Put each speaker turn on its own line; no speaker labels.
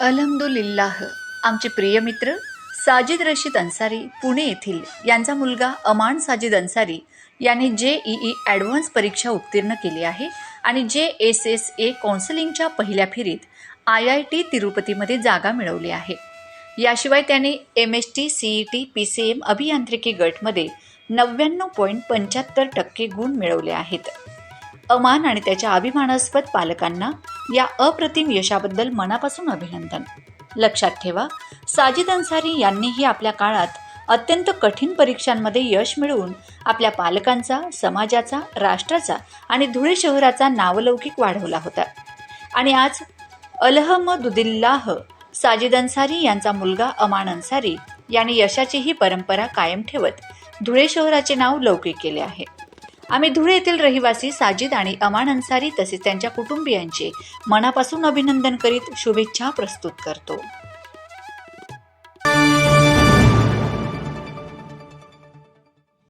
अलहमदुलिल्लाह. आमचे प्रिय मित्र साजिद रशीद अन्सारी पुणे येथील यांचा मुलगा अमान साजिद अन्सारी याने जे ई ई ॲडव्हान्स परीक्षा उत्तीर्ण केली आहे आणि जे एस एस ए कौन्सिलिंगच्या पहिल्या फेरीत आय आय टी तिरुपतीमध्ये जागा मिळवली आहे. याशिवाय त्याने M S T C E T P C M अभियांत्रिकी गटमध्ये नव्याण्णव पॉईंट पंच्याहत्तर टक्के गुण मिळवले आहेत. अमान आणि त्याच्या अभिमानास्पद पालकांना या अप्रतिम यशाबद्दल मनापासून अभिनंदन. लक्षात ठेवा साजिद अन्सारी यांनीही आपल्या काळात अत्यंत कठीण परीक्षांमध्ये यश मिळवून आपल्या पालकांचा समाजाचा राष्ट्राचा आणि धुळे शहराचा नावलौकिक वाढवला होता. आणि आज अलहमदुदिल्लाह साजिद अन्सारी यांचा मुलगा अमान अन्सारी यांनी यशाची ही परंपरा कायम ठेवत धुळे शहराचे नाव लौकिक केले आहे. आम्ही धुळे येथील रहिवासी साजिद आणि अमान अन्सारी तसेच त्यांच्या कुटुंबियांचे मनापासून अभिनंदन करीत शुभेच्छा प्रस्तुत करतो.